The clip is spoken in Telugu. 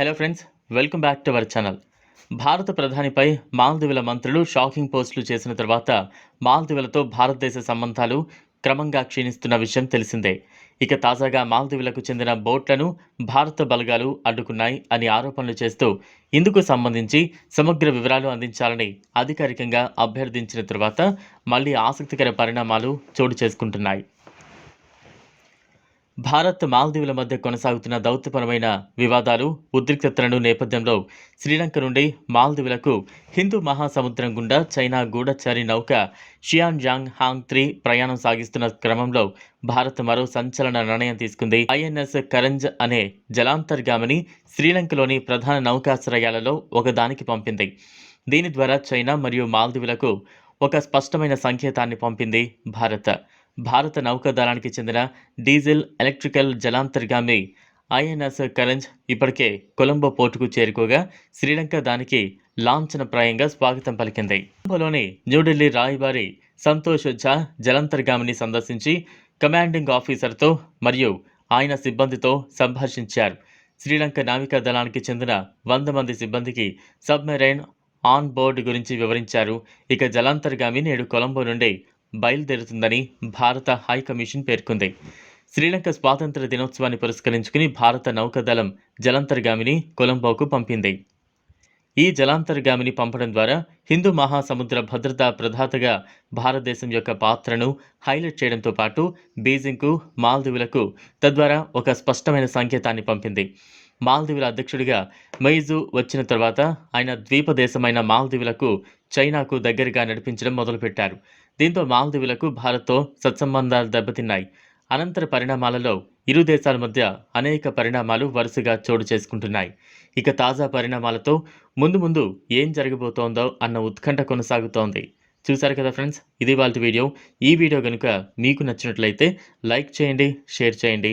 Hello friends welcome back to our channel భారత ప్రధానిపై మాల్దీవుల మంత్రులు షాకింగ్ పోస్టులు చేసిన తర్వాత మాల్దీవులతో భారతదేశ సంబంధాలు క్రమంగా క్షీణిస్తున్న విషయం తెలిసిందే. ఇక తాజాగా మాల్దీవులకు చెందిన బోట్లను భారత బలగాలు అడ్డుకున్నాయి అని ఆరోపణలు చేస్తూ ఇందుకు సంబంధించి సమగ్ర వివరాలు అందించాలని అధికారికంగా అభ్యర్థించిన తర్వాత మళ్ళీ ఆసక్తికర పరిణామాలు చోటు చేసుకుంటున్నాయి. భారత్ మాల్దీవుల మధ్య కొనసాగుతున్న దౌత్యపరమైన వివాదాలు ఉద్రిక్తతలను నేపథ్యంలో శ్రీలంక నుండి మాల్దీవులకు హిందూ మహాసముద్రం గుండా చైనా గూఢచారి నౌక షియాన్ జాంగ్ హాంగ్ త్రీ ప్రయాణం సాగిస్తున్న క్రమంలో భారత్ మరో సంచలన నిర్ణయం తీసుకుంది. ఐఎన్ఎస్ కరంజ్ అనే జలాంతర్గామిని శ్రీలంకలోని ప్రధాన నౌకాశ్రయాలలో ఒకదానికి పంపింది. దీని ద్వారా చైనా మరియు మాల్దీవులకు ఒక స్పష్టమైన సంకేతాన్ని పంపింది భారత్. భారత నౌకాదళానికి చెందిన డీజిల్ ఎలక్ట్రికల్ జలాంతర్గామి ఐఎన్ఎస్ కరంజ్ ఇప్పటికే కొలంబో పోర్టుకు చేరుకోగా శ్రీలంక దానికి లాంఛనప్రాయంగా స్వాగతం పలికింది. కొలంబోలోని న్యూఢిల్లీ రాయబారి సంతోష్ ఝా జలాంతర్గామిని సందర్శించి కమాండింగ్ ఆఫీసర్తో మరియు ఆయన సిబ్బందితో సంభాషించారు. శ్రీలంక నావికా దళానికి చెందిన వంద మంది సిబ్బందికి సబ్మెరైన్ ఆన్ బోర్డు గురించి వివరించారు. ఇక జలాంతర్గామి నేడు కొలంబో నుండి బయలుదేరుతుందని భారత హై కమిషన్ పేర్కొంది. శ్రీలంక స్వాతంత్ర దినోత్సవాన్ని పురస్కరించుకుని భారత నౌకాదళం జలాంతర్గామిని కొలంబోకు పంపింది. ఈ జలాంతర్గామిని పంపడం ద్వారా హిందూ మహాసముద్ర భద్రతా ప్రధాతగా భారతదేశం యొక్క పాత్రను హైలైట్ చేయడంతో పాటు బీజింగ్కు మాల్దీవులకు తద్వారా ఒక స్పష్టమైన సంకేతాన్ని పంపింది. మాల్దీవుల అధ్యక్షుడిగా మెయిజు వచ్చిన తర్వాత ఆయన ద్వీప దేశమైన మాల్దీవులకు చైనాకు దగ్గరగా నడిపించడం మొదలుపెట్టారు. దీంతో మాల్దీవులకు భారత్తో సత్సంబంధాలు దెబ్బతిన్నాయి. అనంతర పరిణామాలలో ఇరు దేశాల మధ్య అనేక పరిణామాలు వరుసగా చోటు చేసుకుంటున్నాయి. ఇక తాజా పరిణామాలతో ముందు ముందు ఏం జరగబోతోందో అన్న ఉత్కంఠ కొనసాగుతోంది. చూసారు కదా ఫ్రెండ్స్ ఇది వాళ్ళ వీడియో. ఈ వీడియో కనుక మీకు నచ్చినట్లయితే లైక్ చేయండి షేర్ చేయండి.